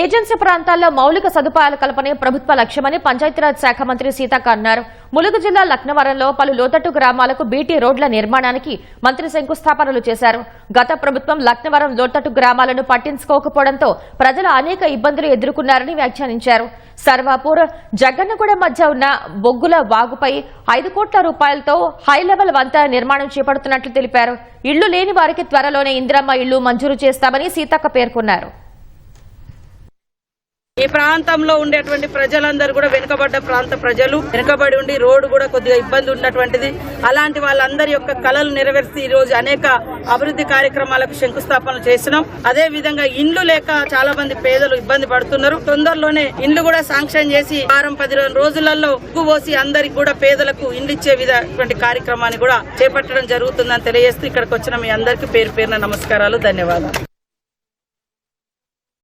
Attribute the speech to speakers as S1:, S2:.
S1: Agency ప్రాంతాల్లో మౌలిక సదుపాయాల కల్పనే ప్రభుత్వ లక్ష్యమని పంచాయతీరాజ్ శాఖ మంత్రి సీతక్క అన్నారు. ములుగు జిల్లా లక్నవరంలో పలు లోతట్టు గ్రామాలకు బీటీ రోడ్ల నిర్మాణానికి మంత్రి శంకుస్థాపనలు చేశారు. గత ప్రభుత్వం లక్నవరం లోతట్టు గ్రామాలను పట్టించుకోకపోవడంతో ప్రజలు అనేక ఇబ్బందులు ఎదుర్కొన్నారని వ్యాఖ్యానించారు. సర్వాపూర్ జగన్నగూడ మధ్య ఉన్న బొగ్గుల వాగుపై ఐదు కోట్ల రూపాయలతో హైలెవెల్ వంతెన నిర్మాణం చేపడుతున్నట్లు తెలిపారు. ఇళ్ళు లేని వారికి త్వరలోనే ఇందిరమ్మ ఇళ్ళు మంజూరు చేస్తామని సీతక్క పేర్కొన్నారు.
S2: ప్రాంతంలో ఉండేటువంటి ప్రజలందరూ కూడా వెనుకబడ్డ ప్రాంత ప్రజలు వెనుకబడి ఉండి రోడ్డు కూడా కొద్దిగా ఇబ్బంది ఉన్నటువంటిది. అలాంటి వాళ్ళందరి యొక్క కళలు నెరవేర్చి ఈ రోజు అనేక అభివృద్ధి కార్యక్రమాలకు శంకుస్థాపన చేసినాం. అదే విధంగా ఇండ్లు లేక చాలా మంది పేదలు ఇబ్బంది పడుతున్నారు. తొందరలోనే ఇండ్లు కూడా శాంక్షన్ చేసి వారం పది రోజులలో ఉక్కు పోసి అందరికి కూడా పేదలకు ఇండ్లు ఇచ్చే విధటువంటి కార్యక్రమాన్ని కూడా చేపట్టడం జరుగుతుందని తెలియజేస్తూ ఇక్కడికి వచ్చిన మీ అందరికీ పేరు పేరున నమస్కారాలు ధన్యవాదాలు.